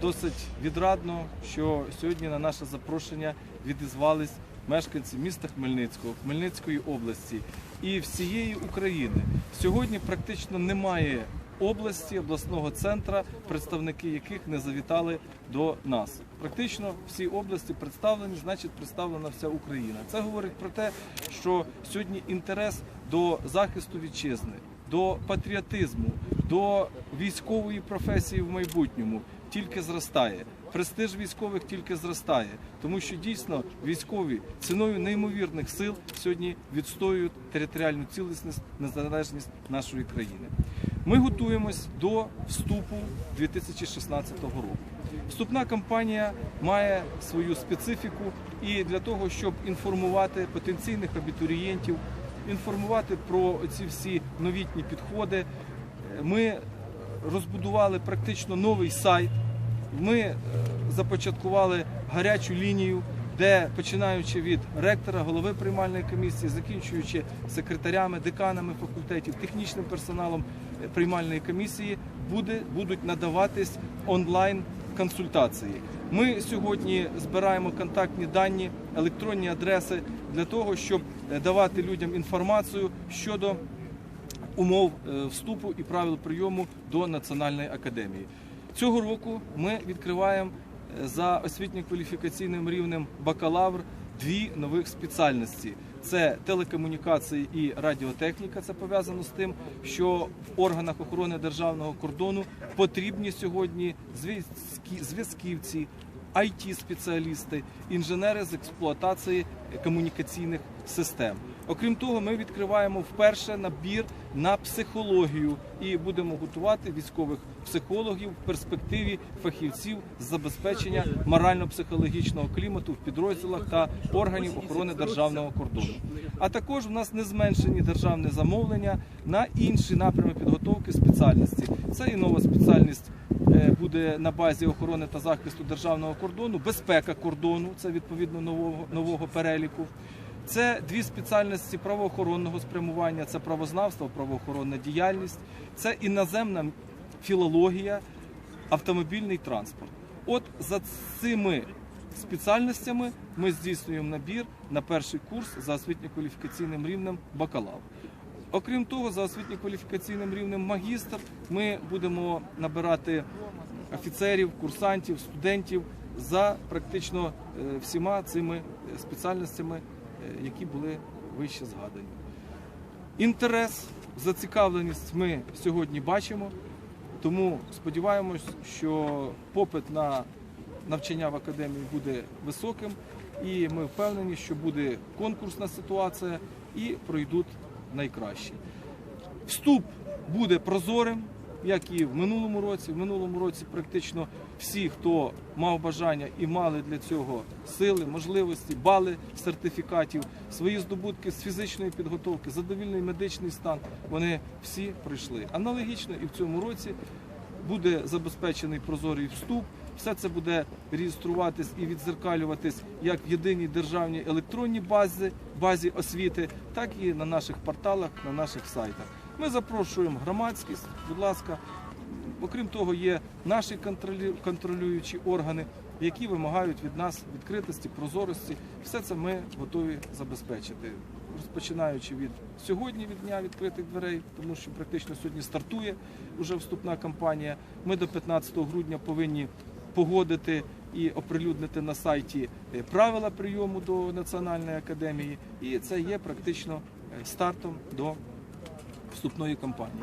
досить відрадно, що сьогодні на наше запрошення відізвались мешканці міста Хмельницького, Хмельницької області і всієї України. Сьогодні практично немає області, обласного центра, представники яких не завітали до нас. Практично всі області представлені, значить представлена вся Україна. Це говорить про те, що сьогодні інтерес до захисту вітчизни, до патріотизму, до військової професії в майбутньому тільки зростає. Престиж військових тільки зростає, тому що дійсно військові ціною неймовірних сил сьогодні відстоюють територіальну цілісність, незалежність нашої країни. Ми готуємось до вступу 2016 року. Вступна кампанія має свою специфіку і для того, щоб інформувати потенційних абітурієнтів, інформувати про ці всі новітні підходи, ми розбудували практично новий сайт. Ми е, започаткували гарячу лінію, де починаючи від ректора, голови приймальної комісії, закінчуючи секретарями, деканами факультетів, технічним персоналом е, приймальної комісії, буде, будуть надаватись онлайн консультації. Ми сьогодні збираємо контактні дані, електронні адреси для того, щоб е, давати людям інформацію щодо умов е, вступу і правил прийому до Національної академії. Цього року ми відкриваємо е, за освітньо-кваліфікаційним рівнем бакалавр дві нових спеціальності. Це телекомунікації і радіотехніка. Це пов'язано з тим, що в органах охорони державного кордону потрібні сьогодні зв'язківці, it спеціалісти інженери з експлуатації комунікаційних систем. Окрім того, ми відкриваємо вперше набір на психологію і будемо готувати військових психологів в перспективі фахівців з забезпечення морально-психологічного клімату в підрозділах та органів охорони державного кордону. А також в нас не зменшені державне замовлення на інші напрями підготовки спеціальності. Це і нова спеціальність е, буде на базі охорони та захисту державного кордону, безпека кордону, це відповідно нового, нового переліку. Це дві спеціальності правоохоронного спрямування, це правознавство, правоохоронна діяльність, це іноземна філологія, автомобільний транспорт. От за цими спеціальностями ми здійснюємо набір на перший курс за освітньо-кваліфікаційним рівнем бакалавр. Окрім того, за освітньо-кваліфікаційним рівнем магістр ми будемо набирати офіцерів, курсантів, студентів за практично е, всіма цими е, спеціальностями, які були вище згадані. Інтерес, зацікавленість ми сьогодні бачимо, тому сподіваємось, що попит на навчання в академії буде високим, і ми впевнені, що буде конкурсна ситуація і пройдуть найкращі. Вступ буде прозорим, як і в минулому році. В минулому році практично всі, хто мав бажання і мали для цього сили, можливості, бали сертифікатів, свої здобутки з фізичної підготовки, задовільний медичний стан, вони всі пройшли. Аналогічно і в цьому році буде забезпечений прозорий вступ. Все це буде реєструватись і відзеркалюватись як в єдиній державній електронній базі, базі освіти, так і на наших порталах, на наших сайтах. Ми запрошуємо громадськість, будь ласка. Окрім того, є наші контролюючі органи, які вимагають від нас відкритості, прозорості. Все це ми готові забезпечити. Розпочинаючи від сьогодні, від дня відкритих дверей, тому що практично сьогодні стартує вже вступна кампанія. Ми до 15 грудня повинні погодити і оприлюднити на сайті е, правила прийому до Національної академії, і це є практично е, стартом до вступної кампанії.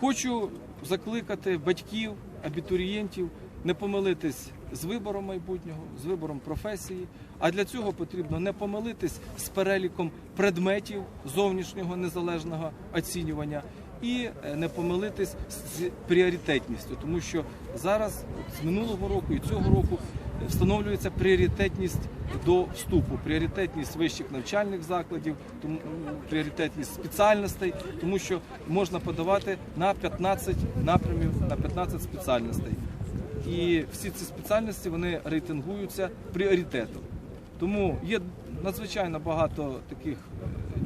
Хочу закликати батьків, абітурієнтів не помилитись з вибором майбутнього, з вибором професії. А для цього потрібно не помилитись з переліком предметів зовнішнього незалежного оцінювання і е, не помилитись з пріоритетністю, тому що зараз з минулого року і цього року встановлюється пріоритетність до вступу, пріоритетність вищих навчальних закладів, тому пріоритетність спеціальностей, тому що можна подавати на 15 напрямів, на 15 спеціальностей. І всі ці спеціальності вони рейтингуються пріоритетом. Тому є надзвичайно багато таких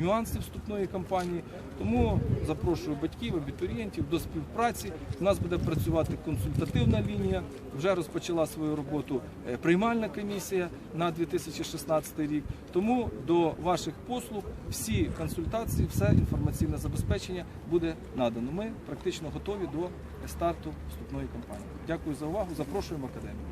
нюанси вступної кампанії. Тому запрошую батьків, абітурієнтів до співпраці. У нас буде працювати консультативна лінія. Вже розпочала свою роботу е, приймальна комісія на 2016 рік. Тому до ваших послуг всі консультації, все інформаційне забезпечення буде надано. Ми практично готові до старту вступної кампанії. Дякую за увагу. Запрошуємо академію.